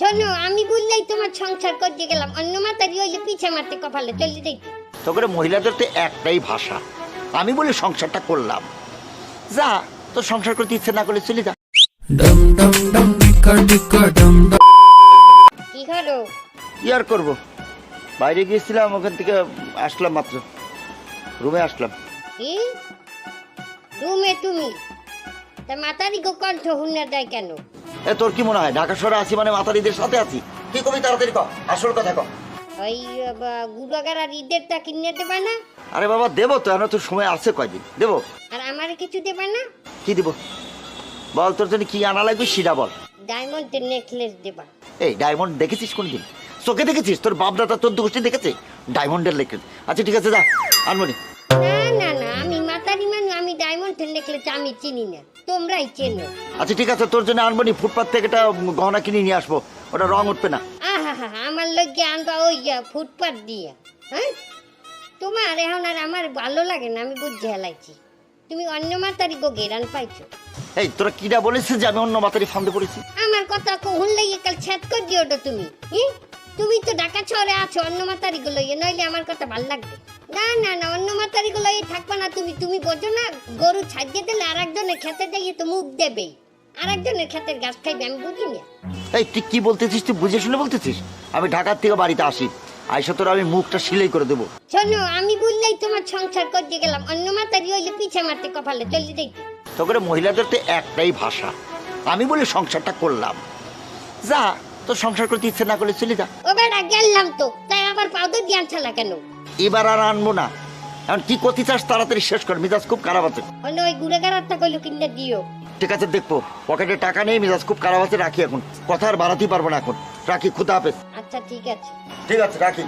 শোনো আমি বললেই তোমার সংসার করতে গেলাম। অন্য মাতারি হইলে পিছে মারতে কপালে চলে দেখি। তো করে মহিলাদের তো একটাই ভাষা। আমি বলি সংসারটা করলাম। যা তোর সংসার করতে ইচ্ছে না করলে চলে যা। dum dum dicka dicka dum dum কি করো? কি আর করব? বাইরে গিয়েছিলাম ওখান থেকে আসলাম মাত্র। রুমে আসলাম। কি? রুমে তুমি? তা মাতারি গো কণ্ঠ হুন্না দেয় কেন? এ তোর কি মনে হয় ঢাকা শহরে আছি মানে মাতারিদের সাথে আছি? কি কবি তাড়াতাড়ি ক আসল কথা ক ওই গুড়াগাড়া ঈদেরটা কিনে দেবে না? আরে বাবা দেবো তো এখন তোর সময় আছে কয়দিন। দেবো। আর আমার কিছু দেবে না? কি দিব? বল তোর জন্য কি আনা লাগবে সেটা বল। ডায়মন্ডের নেকলেস দেবা। এই ডায়মন্ড দেখেছিস কোনদিন? চোখে দেখেছিস? তোর বাপ দাদা তোর গোষ্ঠী দেখেছে? ডায়মন্ডের লেখে আচ্ছা ঠিক আছে যা আনমনি। ডায়মন্ডের নেকলেস আমি চিনি না। তোমরাই চেনো। আচ্ছা ঠিক আছে তোর জন্য আনবনি ফুটপাথ থেকে একটা গহনা কিনে নিয়ে আসব। ওটা রং উঠবে না। আহা হা আমার লগে আনবা ওই যা ফুটপাত দিয়া। হ্যাঁ? তোমার এখন আর আমার ভালো লাগে না আমি বুঝে হেলাইছি। তুমি অন্য মাতারি গো গেরান পাইছো। এই তোরা কিরা বলেছিস যে আমি অন্য মাতারি ফান্দে পড়েছি? আমার কথা কহুন লইয়ে কাল ছেদ কর দিও তো তুমি হ্যাঁ তুমি তো ঢাকা শহরে আছো অন্য মাতারি গুলো নইলে আমার কথা ভালো লাগবে। না না না অন্য মাতারি গুলো থাকবে না। তুমি তুমি বোঝো না গরু ছাড়িয়ে দিলে আর একজনের খেতে যাইয়ে তো মুখ দেবেই আর একজনের গাছ খাইবে আমি বুঝি না এই তুই কি বলতেছিস? তুই বুঝে শুনে বলতেছিস? আমি ঢাকার থেকে বাড়িতে আসি। আইসা তোর আমি মুখটা সিলাই করে দেবো। শোনো আমি বললেই তোমার সংসার করতে গেলাম। অন্য মাতারি হইলে পিছে মারতে কপালে চলে দেখি তো করে মহিলাদের তো একটাই ভাষা। আমি বলি সংসারটা করলাম। যা তোর সংসার করতে ইচ্ছে না করলে চলে যা। ও বেটা গেলাম তো। তাই আবার পাউডার জ্ঞান ছালা কেন? এবার আর আনব না। এখন কি করতে চাস তাড়াতাড়ি শেষ কর মিজাজ খুব খারাপ আছে। অন্য ওই গুড়ে গাড়াটা কইলো কিনলে দিও। ঠিক আছে দেখব। পকেটে টাকা নেই মিজাজ খুব খারাপ আছে রাখি এখন। কথা আর বাড়াতেই পারব না এখন। রাখি খুদা হাফেজ। আচ্ছা ঠিক আছে। ঠিক আছে রাখি।